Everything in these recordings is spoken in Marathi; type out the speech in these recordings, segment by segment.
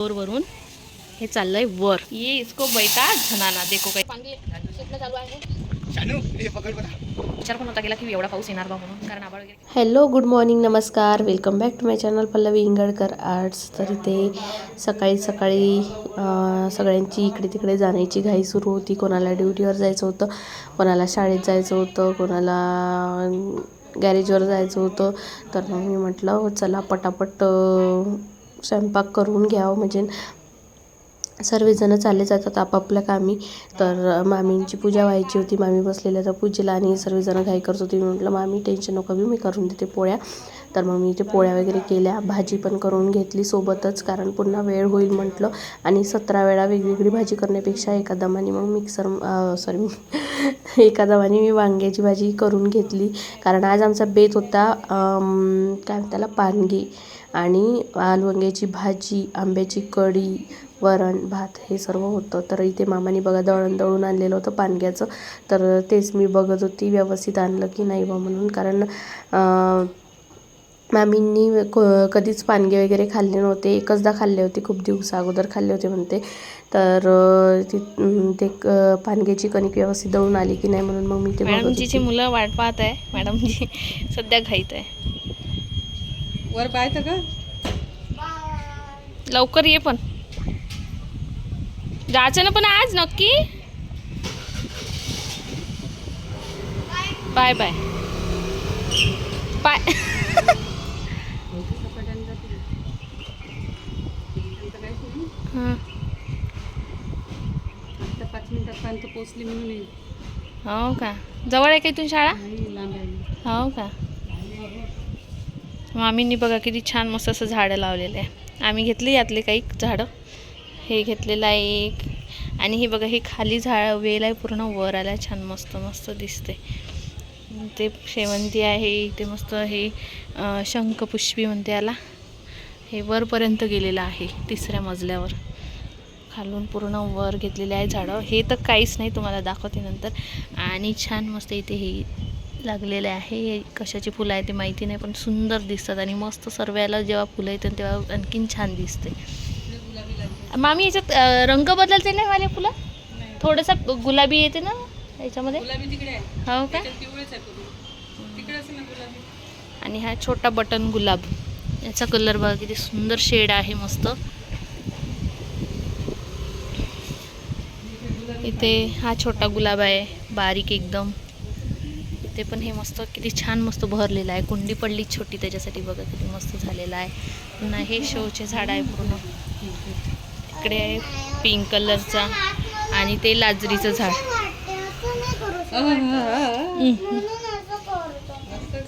वर वरून हे चाललंय वर. ये इसको बैठा झनाना देखो काही चांगले शेतलं चालू आहे. विचार पण होता गेला की एवढा पाऊस येणार बा म्हणून कारण आबाळ वगैरे. हॅलो गुड मॉर्निंग नमस्कार. Welcome back to my channel Pallavi Ingadkar arts तर इथे सकाळी सकाळी सगळ्यांची इकडे तिकडे जाण्याची घाई सुरू होती. कोणाला ड्युटीवर जायचं होतं कोणाला शाळेत जायचं होतं कोणाला गॅरेजवर जायचं होतं. तर मग मी म्हटलं चला पटापट स्वयंपाक करून घ्यावं. म्हणजे सर्वजणं चालले जातात आपापल्या कामी. तर मामींची पूजा व्हायची होती. मामी बसलेल्या तर पूजेला आणि सर्वजणं घाई करत होती. मी म्हटलं मामी टेन्शन नको मी मी करून देते पोळ्या. तर मग मी ते पोळ्या वगैरे केल्या. भाजी पण करून घेतली सोबतच कारण पुन्हा वेळ होईल म्हटलं. आणि सतरा वेळा वेगवेगळी भाजी करण्यापेक्षा एका दमाने मग मिक्सर सॉरी एका दमाने मी वांग्याची भाजी करून घेतली. कारण आज आमचा बेत होता काय त्याला पानगी. आणि वांग्याची भाजी आंब्याची कढी वरण भात हे सर्व होतं. तर इथे मामाने बघा दळण दळून आणलेलं होतं पानग्याचं. तर तेच मी बघत होती व्यवस्थित आणलं की नाही बा म्हणून. कारण मामींनी क- कधीच पानगे वगैरे खाल्ले नव्हते. एकचदा खाल्ले होते खूप दिवसा अगोदर खाल्ले होते म्हणते. तर ती ते पानग्याची कणिक व्यवस्थित दळून आली की नाही म्हणून मग मी ते मॅडमजीची. मुलं वाट पाहत आहे. मॅडमजी सध्या घाईत आहे. वर पाहतं का? लवकर ये पण. जायचं ना पण आज नक्की? Bye bye. बाय. हां. आता पाच मिनिटापर्यंत पोचली म्हणून येईल. हो का? जवळ आहे का इथून शाळा? नाही लांब आहे. हो का? मामींनी बघा किती छान मस्त असं झाडं लावलेलं आहे. आम्ही घेतली यातले काही झाडं. हे घेतलेलं आहे एक. आणि हे बघा हे खाली झाड वेल आहे पूर्ण वर आला छान मस्त मस्त दिसते ते शेवंती आहे इथे मस्त हे शंखपुष्पी म्हणते याला. हे वरपर्यंत गेलेलं आहे तिसऱ्या मजल्यावर. खालून पूर्ण वर घेतलेले आहे झाडं. हे तर काहीच नाही तुम्हाला दाखवते नंतर. आणि छान मस्त इथे हे लागलेले आहे. हे कशाची फुलं आहे ते माहिती नाही पण सुंदर दिसतात आणि मस्त सर्वाला जेव्हा फुलं येतात तेव्हा आणखीन छान दिसते. मामी याच्यात रंग बदलते नाही वाले फुलं? थोडंसं गुलाबी येते ना याच्यामध्ये? हो का? आणि हा छोटा बटन गुलाब. याचा कलर बघा किती सुंदर शेड आहे मस्त. इथे हा छोटा गुलाब आहे बारीक एकदम. ते पण हे मस्त किती छान मस्त भरलेलं आहे. कुंडी पडली छोटी त्याच्यासाठी बघा किती मस्त झालेलं आहे. पुन्हा हे शोचे झाड आहे पूर्ण. इकडे आहे पिंक कलरचा आणि ते लाजरीचं झाड.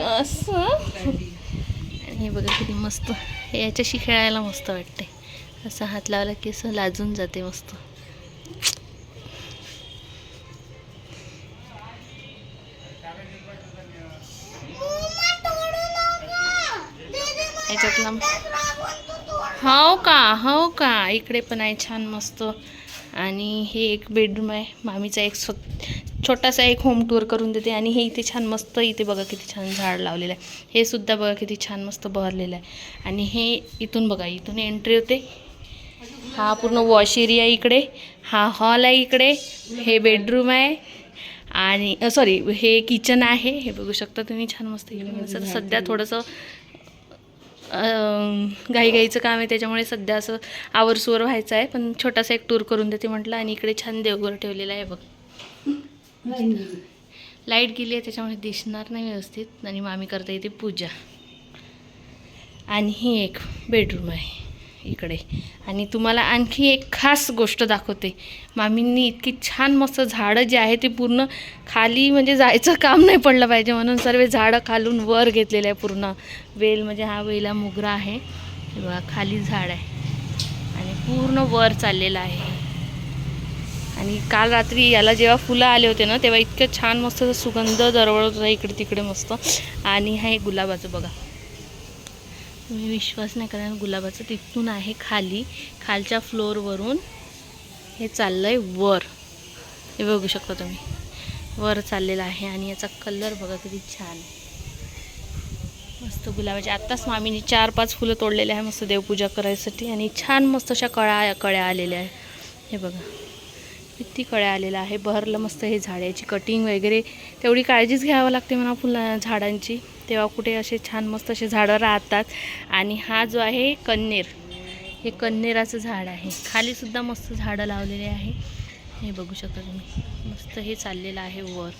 असं? आणि हे बघा किती मस्त. हे याच्याशी खेळायला मस्त वाटते असं हात लावला की असं लाजून जाते मस्त. याच्यातला हो का? हो का? इकडे पण आहे छान मस्त. आणि हे एक बेडरूम आहे. मामीचा एक स्व छोटासा एक होम टूर करून देते. आणि हे इथे छान मस्त इथे बघा किती छान झाड लावलेलं आहे. हे सुद्धा बघा किती छान मस्त बहरलेलं आहे. आणि हे इथून बघा इथून एंट्री होते. हा पूर्ण वॉश एरिया इकडे. हा हॉल आहे इकडे. हे बेडरूम आहे. आणि सॉरी हे किचन आहे. हे बघू शकता तुम्ही छान मस्त. सध्या थोडंसं घाईघाईचं काम आहे त्याच्यामुळे सध्या असं आवरसुवर व्हायचं आहे. पण छोटासा एक टूर करून देते म्हटलं आणि इकडे छान देवघर ठेवलेलं आहे बघ. लाइट गेली. आहे त्याच्यामुळे दिसणार नाही व्यवस्थित. आणि मामी करता येते पूजा. आणि ही एक बेडरूम आहे. इकडे. आणि तुम्हाला आणखी एक खास गोष्ट दाखवते. मामींनी इतकी छान मस्त झाडं जे आहे ते पूर्ण खाली म्हणजे जायचं काम नाही पडलं पाहिजे म्हणून सर्व झाडं खालून वर घेतलेलं आहे पूर्ण. वेल म्हणजे हा वेला मोगरा आहे. बघा खाली झाड आहे. आणि पूर्ण वर चाललेलं आहे. आणि काल रात्री याला जेव्हा फुलं आले होते ना तेव्हा इतकं छान मस्त सुगंध दरवळत होता इकडे तिकडे मस्त. आणि हे गुलाबाचं बघा. तुम्ही विश्वास नाही करा गुलाबाचं तिथून आहे खाली. खालच्या फ्लोअरवरून हे चाललं आहे वर. हे बघू शकता तुम्ही. वर चाललेलं आहे आणि याचा कलर बघा किती छान. मस्त गुलाबाचे. आत्ताच मामीने चार पाच फुलं तोडलेले आहे मस्त देवपूजा करायसाठी आणि छान मस्त अशा कळ्या कळ्या आलेल्या आहे. हे बघा. किती कळ्या आलेल्या आहे. बहरलं मस्त हे झाड याची कटिंग वगैरे तेवढी काळजीच घ्यावं लागते म्हणा फुला झाडांची. तेव्हा कुठे असे छान मस्त असे झाडं राहतात. आणि हा जो आहे कन्नेर हे कन्नेराचं झाड आहे. खालीसुद्धा मस्त झाडं लावलेले आहे. हे बघू शकता तुम्ही. मस्त हे चाललेलं आहे वर.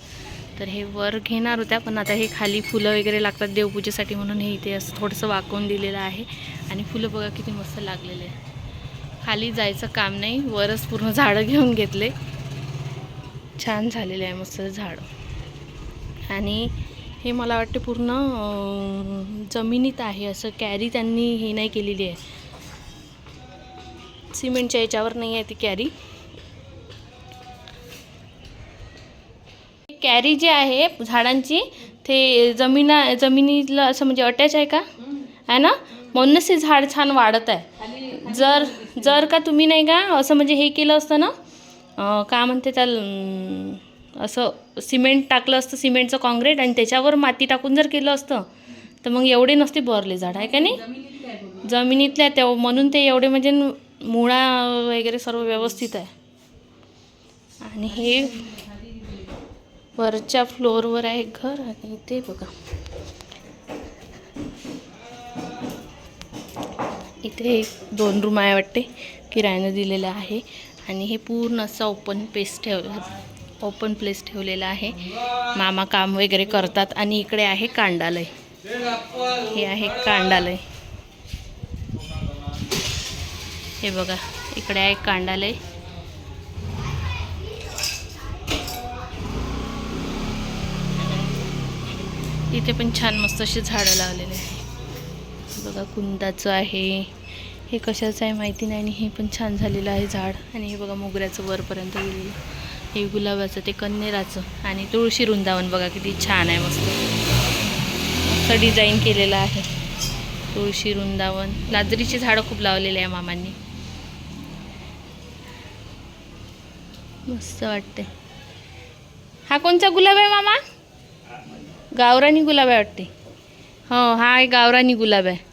तर हे वर घेणार होत्या पण आता हे खाली फुलं वगैरे लागतात देवपूजेसाठी म्हणून हे इथे असं थोडंसं वाकवून दिलेलं आहे. आणि फुलं बघा किती मस्त लागलेले आहे खाली जायचं काम नाही वरच पूर्ण झाडं घेऊन घेतले. छान झालेले आहे मस्त झाड. आणि हे मला वाटते पूर्ण जमिनीत आहे. असं कॅरी त्यांनी हे नाही केलेली आहे. सिमेंटच्या याच्यावर नाही आहे ती कॅरी कॅरी जी आहे झाडांची ते जमिना जमिनीला असं म्हणजे अटॅच आहे का? आहे ना? म्हणूनच ते झाड छान वाढत आहे. जर जर का तुम्ही नाही का असं म्हणजे हे केलं असतं ना? काय म्हणते त्याला असं सिमेंट टाकलं असतं सिमेंटचं काँक्रीट आणि त्याच्यावर माती टाकून जर केलं असतं तर मग एवढे नसते बरले झाड आहे का नाही? जमिनीतल्या त्या म्हणून ते एवढे म्हणजे मुळा वगैरे सर्व व्यवस्थित आहे. आणि हे वरच्या फ्लोअरवर आहे घर आणि ते बघा. इथे एक दोन रूम आहे वाटते किरायानं दिलेलं आहे. आणि हे पूर्ण असं ओपन पेस्ट ठेवलं ओपन प्लेस ठेवलेला आहे. मामा काम वगैरे करतात आणि इकडे आहे कांडालय. हे आहे कांडालय. हे बघा इकडे आहे कांडालय. इथे पण छान मस्त असे झाडं लावलेले आहे बघा कुंदाचं आहे. हे कशाचं आहे माहिती नाही आणि हे पण छान झालेलं आहे झाड. आणि हे बघा मोगऱ्याचं वरपर्यंत गेलेलं. हे गुलाबाचं ते कन्नेराचं आणि तुळशी वृंदावन बघा किती छान आहे मस्त. मस्त डिझाईन केलेलं आहे. तुळशी वृंदावन. लाजरीची झाडं खूप लावलेली आहे मामांनी. मस्त वाटते हा कोणचा गुलाब आहे मामा? गावरानी गुलाब आहे वाटते हो हा आहे गावरानी गुलाब आहे.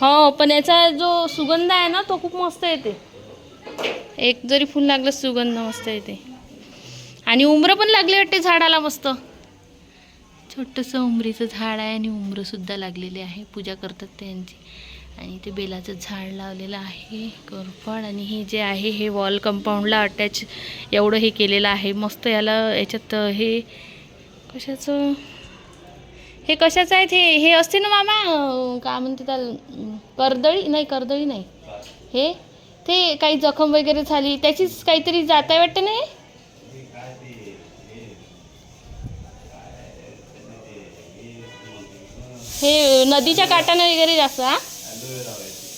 हो पण याचा जो सुगंध आहे ना तो खूप मस्त येते. एक जरी फुल लागलं सुगंध मस्त येते. आणि उमरं पण लागले वाटते झाडाला मस्त. छोटंसं उमरीचं झाड आहे आणि उमरंसुद्धा लागलेले आहे. पूजा करतात त्यांची. आणि ते बेलाचं झाड लावलेलं आहे. कोरफड आणि हे जे आहे हे वॉल कंपाऊंडला अटॅच एवढं हे केलेलं आहे. मस्त याला याच्यात हे कशाचं? हे कशाचं आहेत हे हे असते ना मामा का काय म्हणते त्याला? कर्दळी? नाही कर्दळी नाही. हे? ते काही जखम वगैरे झाली त्याचीच काहीतरी जात आहे वाटतं नाही? हे? नदीच्या काठानं वगैरे जास्त हा?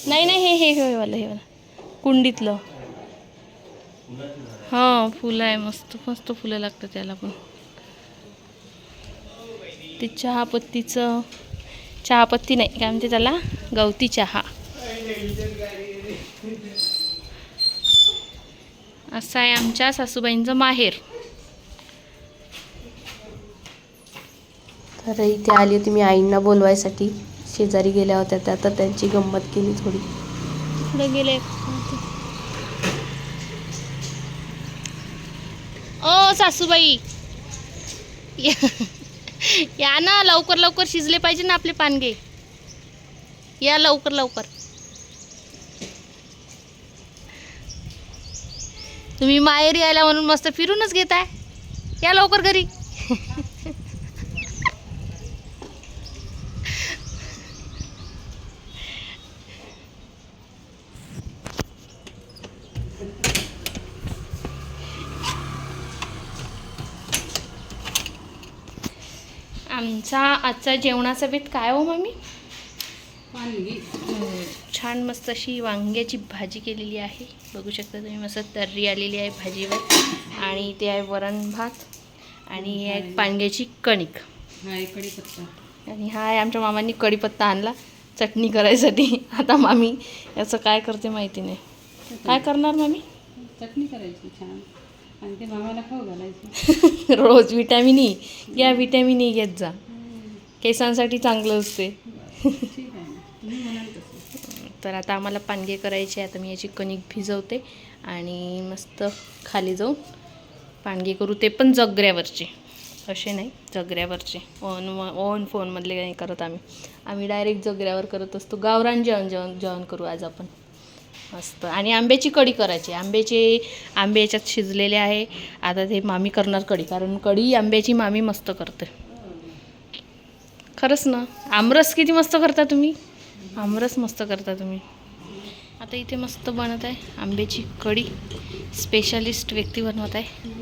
नाही नाही हे हे वाला हे वाला. कुंडीतलं. हां फुलं आहे मस्त मस्त फुलं लागतात त्याला पण. ते चहापत्तीचं चहापत्ती नाही काय म्हणते त्याला? गवती चहा. असं आहे आमच्या सासूबाईंचं माहेर. तर इथे आली होती मी आईंना बोलवायसाठी. शेजारी गेल्या होत्या त्या तर त्यांची गंमत केली थोडी. पुढे गेले. ओ सासूबाई. या- या ना लवकर लवकर शिजले पाहिजे ना आपले पानगे. या लवकर लवकर. तुम्ही माहेरी यायला म्हणून मस्त फिरूनच घेताय? या लवकर घरी. आमचा आजचा जेवणाचा बेत काय हो मम्मी? वांगी छान मस्त अशी वांग्याची भाजी केलेली आहे. बघू शकता तुम्ही मस्त तर्री आलेली आहे भाजीवर. आणि ते आहे वरण भात आणि हे आहे पांग्याची कणिक. हा एक कढीपत्ता आणि हा आहे आमच्या मामांनी कढीपत्ता आणला चटणी करायसाठी. आता मामी याचं काय करते माहिती नाही. काय करणार मामी? चटणी करायची छान. आणि ते मामाला खाऊ घालायचं. रोज विटॅमिन ई. या विटॅमिन ई घेत जा. केसांसाठी चांगलं असते ठीक आहे ना तुम्ही म्हणाल तसं तर आता आम्हाला पानगे करायचे आता मी याची कणिक भिजवते आणि मस्त खाली जाऊन पानगे करू. ते पण जगऱ्यावरचे. असे नाही जगऱ्यावरचे. ओन ओन फोनमधले नाही करत आम्ही. आम्ही डायरेक्ट जगऱ्यावर करत असतो. गावरान जेवण जेवण जेवण करू आज आपण. मस्त. आणि आंब्याची कढी करायची. आंब्याचे आंबे याच्यात शिजलेले आहे. आता ते मामी करणार कढी कारण कढी आंब्याची मामी मस्त करते. खरंच ना? आमरस किती मस्त करता तुम्ही? आमरस मस्त करता तुम्ही. आता इथे मस्त बनत आहे आंब्याची कढी. स्पेशालिस्ट व्यक्ती बनवत आहे.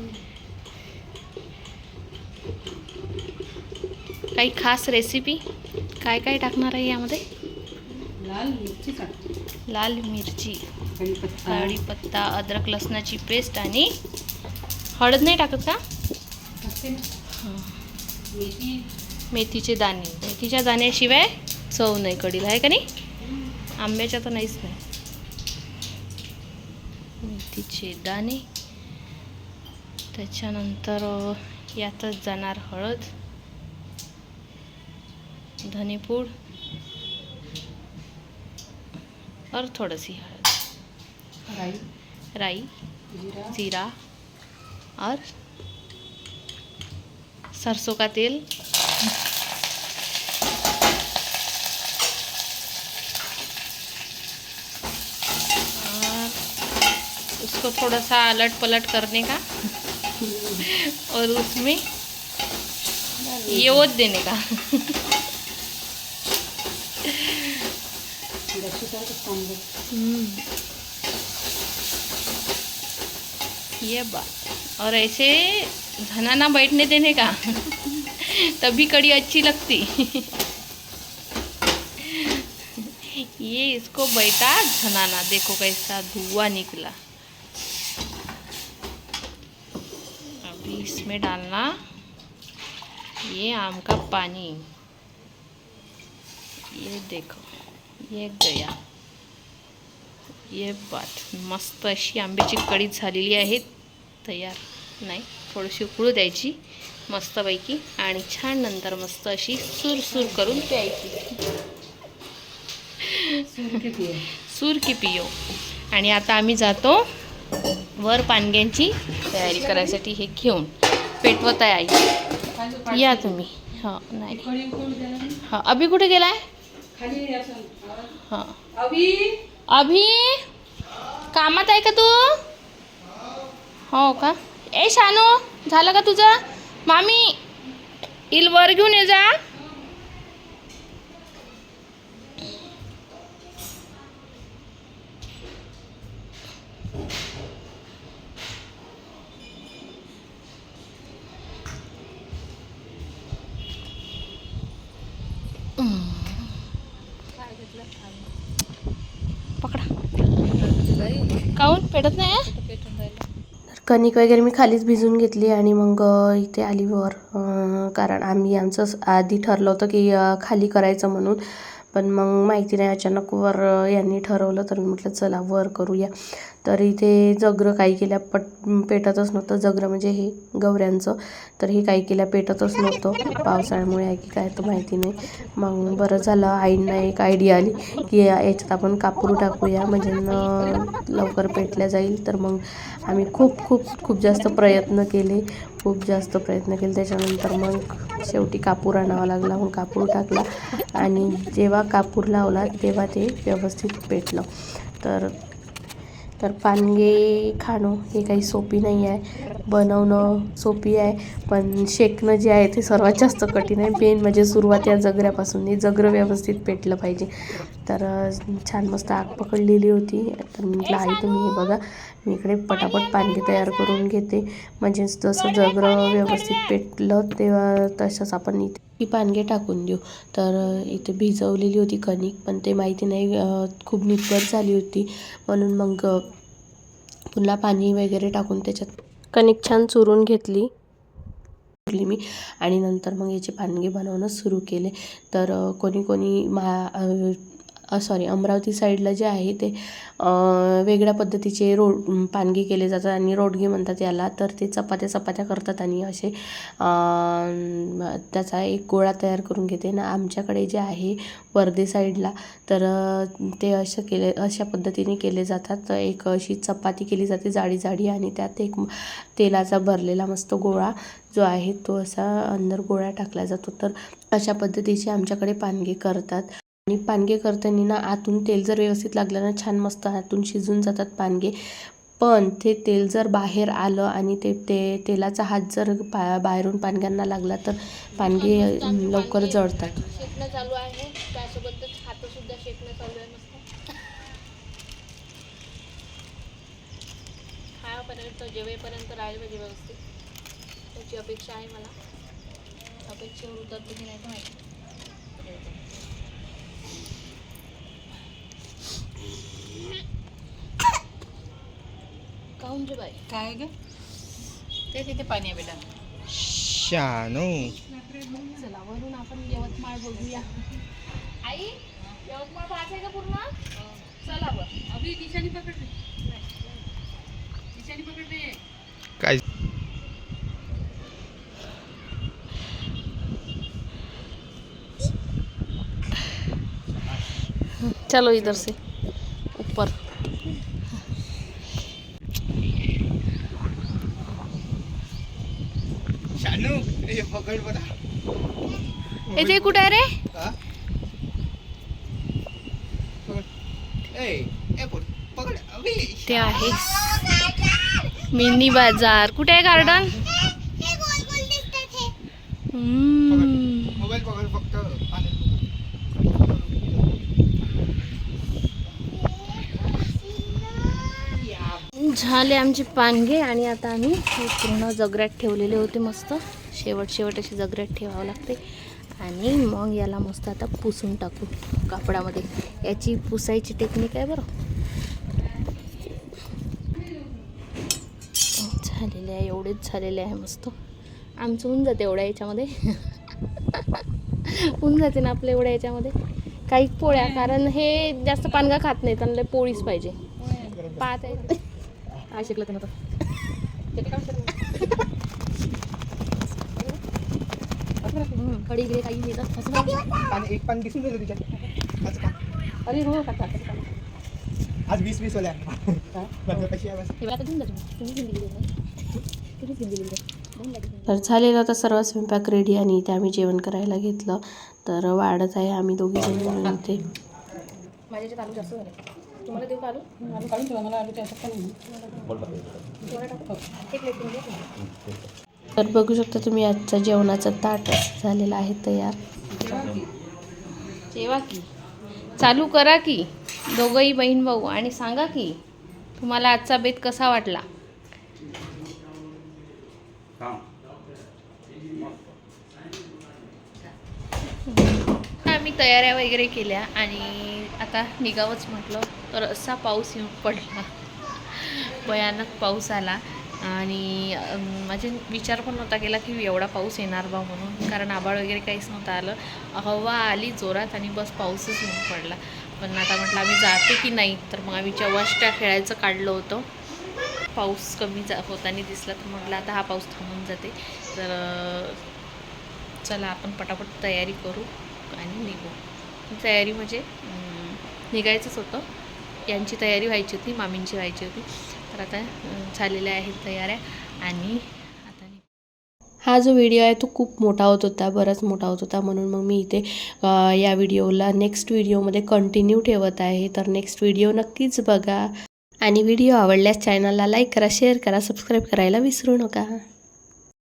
काही खास रेसिपी काय काय टाकणार आहे यामध्ये? लाल मिरची लाल मिरची कढीपत्ता. अद्रक लसणाची पेस्ट आणि हळद नाही टाकत का? मेथी. मेथीचे दाणे. मेथीच्या दाण्याशिवाय चव नाही कढीला आहे का नाही? आंब्याच्या तर नाहीच नाही. मेथीचे दाणे. त्याच्यानंतर यातच जाणार हळद. धनेपूड. और थोडीशी हळद. राई. राई. जिरा. जीरा. और सरसों का तेल. उसको थोड़ा सा अलट पलट करने का और उसमें ये ओत देने का। ये बात। और ऐसे धनाना बैठने देने का। तभी कड़ी अच्छी लगती। ये इसको बैठा धनाना देखो कैसा धुआं निकला अभी इसमें डालना ये आम का पानी। ये देखो ये गया। ये बात मस्त अशी आंब्याची कढी झालेली आहे तयार नाही थोडीशी उकळू द्यायची मस्तपैकी आणि छान नंतर मस्त अशी सुरसूर करून प्यायची. सूर की पियो आणि आता आम्ही जातो वर पानग्यांची तयारी करायसाठी हे घेऊन पेटवत आहे आई या तुम्ही. हां नाही. हां अभि कुठे गेलाय? खाली हां. अभि अभि? कामात आहे का तू? हो का? ए शानू झालं का तुझं? मामी इल वर घेऊन ये जा. पकडा. काऊन? पेटत नाही कणिक वगैरे मी खालीच भिजून घेतली आणि मग इथे आली वर. कारण आम्ही आमचं आधी ठरलं होतं की खाली करायचं म्हणून. पण मग माहिती नाही अचानक वर यांनी ठरवलं तर मी म्हटलं चला वर करूया. तर इथे जगरं काही केल्या पट पेटतच नव्हतं. जगरं म्हणजे हे गवऱ्यांचं. तर हे काही केल्या पेटतच नव्हतं. पावसाळ्यामुळे आहे की काय तर माहिती नाही. मग बरं झालं. आईंना एक आयडिया आली की या- याच्यात आपण कापूर टाकूया. म्हणजे लवकर पेटल्या जाईल. तर मग आम्ही खूप खूप खूप जास्त प्रयत्न केले. खूप जास्त प्रयत्न केले. त्याच्यानंतर मग शेवटी कापूर आणावा लागला. मग कापूर टाकला. आणि जेव्हा कापूर लावला तेव्हा ते व्यवस्थित पेटलं. तर तर पानगे खाणं हे काही सोपी नाही आहे. बनवणं सोपी आहे. पण शेकणं जे आहे ते सर्वात जास्त कठीण आहे. मेन म्हणजे सुरुवात या जगऱ्यापासून. हे जगरं व्यवस्थित पेटलं पाहिजे. तर छान मस्त आग पकडलेली होती. तर म्हटलं आई तुम्ही हे बघा मी इकडे पटापट पाणी तयार करून घेते. म्हणजे जसं जगरं व्यवस्थित पेटलं तेव्हा तसंच आपण इथे ही पानगे टाकून देऊ. तर इथे भिजवलेली होती कणिक पण ते माहिती नाही खूप निब्बट झाली होती. म्हणून मग पुन्हा पाणी वगैरे टाकून त्याच्यात कणिक छान चुरून घेतली. मी. आणि नंतर मग याचे पानगे बनवणं सुरू केले. तर कोणी कोणी मा सॉरी अमरावती साईडला जे आहे ते वेगळ्या पद्धतीचे रो पानगी केले जातात आणि रोडगे म्हणतात याला. तर ते चपात्या चपात्या करतात आणि असे त्याचा एक गोळा तयार करून घेते. ना आमच्याकडे जे आहे वर्धे साईडला तर ते असं केले अशा पद्धतीने केले जातात. एक अशी चपाती केली जाते जाडी जाडी आणि त्यात एक तेलाचा भरलेला मस्त गोळा जो आहे तो असा अंदर गोळा टाकला जातो. तर अशा पद्धतीचे आमच्याकडे पानगे करतात. आणि पानगे करताना ना आतून तेल जर व्यवस्थित लागलं ना छान मस्त आतून शिजून जातात पानगे. पण ते तेल जर बाहेर आलं आणि ते ते तेलाचा हात जर पा बाहेरून पानग्यांना लागला तर पानगे लवकर जळतात. शेकणं चालू आहे. त्यासोबतच हात शेकणं चालू आहे मस्त. खायापर्यंत जेवेपर्यंत राहील पाहिजे व्यवस्थित. त्याची अपेक्षा आहे मला. अपेक्षेवर उतरते की नाही माहिती. काहून रे बाई. काय ग? ते तिथे पाणी आहे बेटा. शानू. चला वरून आपण यवतमाळ बघूया. आई यवतमाळ पाहत आहे का पूर्ण? चला बरं. अभि दिशानी पकडले दिशानी काय? चलो इधर से ऊपर शानू ते कुठे आहे रे? ते आहे. मिनी बाजार. कुठे आहे गार्डन. झाले आमचे पानगे आणि आता आम्ही पूर्ण जगऱ्यात ठेवलेले होते मस्त. शेवट शेवट अशी जगऱ्यात ठेवावं लागते. आणि मग याला मस्त आता पुसून टाकू कापडामध्ये. याची पुसायची टेक्निक आहे बरं. झालेले आहे एवढेच झालेले आहे मस्त. आमचं होऊन जाते एवढ्या याच्यामध्ये. होऊन जाते ना आपल्या एवढ्या याच्यामध्ये. काही पोळ्या कारण हे जास्त पानगा खात नाही त्यांना पोळीच पाहिजे. पाहत आहे. काय शिकलं ते खडी गिरे काही येतात. पाणी एक पान दिसून गेलं तिच्यात का अरे हो काका आज वीस वीस वाल्या बघा कशी आहे बस. हे आता घेऊन जा तुम्ही. तुम्ही घेऊन दिली का? तुम्हीच घेऊन दिली का? दोन लागेल. तर झालेला होता सर्व स्वयंपाक रेडी आणि इथे आम्ही जेवण करायला घेतलं तर वाढत आहे आम्ही दोघी जण मिळून इथे माझ्या याच्यात आलू जास्त झाले तुम्हाला देऊ का आलू आलू काढून ठेवा मला आवश्यकता नाही. एक प्लेट. तर बघू शकता तुम्ही आजचा जेवणाचा ताट झालेला आहे तयार. जेवा की. चालू करा की. दोघंही बहीण भाऊ आणि सांगा की तुम्हाला आजचा बेत कसा वाटला? आम्ही तयाऱ्या वगैरे केल्या आणि आता निघावंच म्हटलं तर असा पाऊस येऊन पडला. भयानक पाऊस आला. आणि माझे विचार पण नव्हता केला की एवढा पाऊस येणार बा म्हणून. कारण आभाळ वगैरे काहीच नव्हतं आलं. हवा आली जोरात आणि बस पाऊसच येऊन पडला. पण आता म्हटलं आम्ही जाते की नाही? तर मग आम्ही चवाष्ट्या खेळायचं काढलं होतं पाऊस कमी जा होताना दिसला तर म्हटलं आता हा पाऊस थांबून जाते. तर चला आपण पटापट तयारी करू आणि निघू. तयारी म्हणजे निघायचंच होतं. यांची तयारी व्हायची होती मामींची व्हायची होती. तर आता झालेल्या आहेत तयाऱ्या आणि हा जो व्हिडिओ आहे तो खूप मोठा होत होता बराच मोठा होत होता. म्हणून मग मी इथे या व्हिडिओला नेक्स्ट व्हिडिओमध्ये कंटिन्यू ठेवत आहे. तर नेक्स्ट व्हिडिओ नक्कीच बघा. आणि व्हिडिओ आवडल्यास चॅनलला लाईक करा शेअर करा सबस्क्राईब करायला विसरू नका.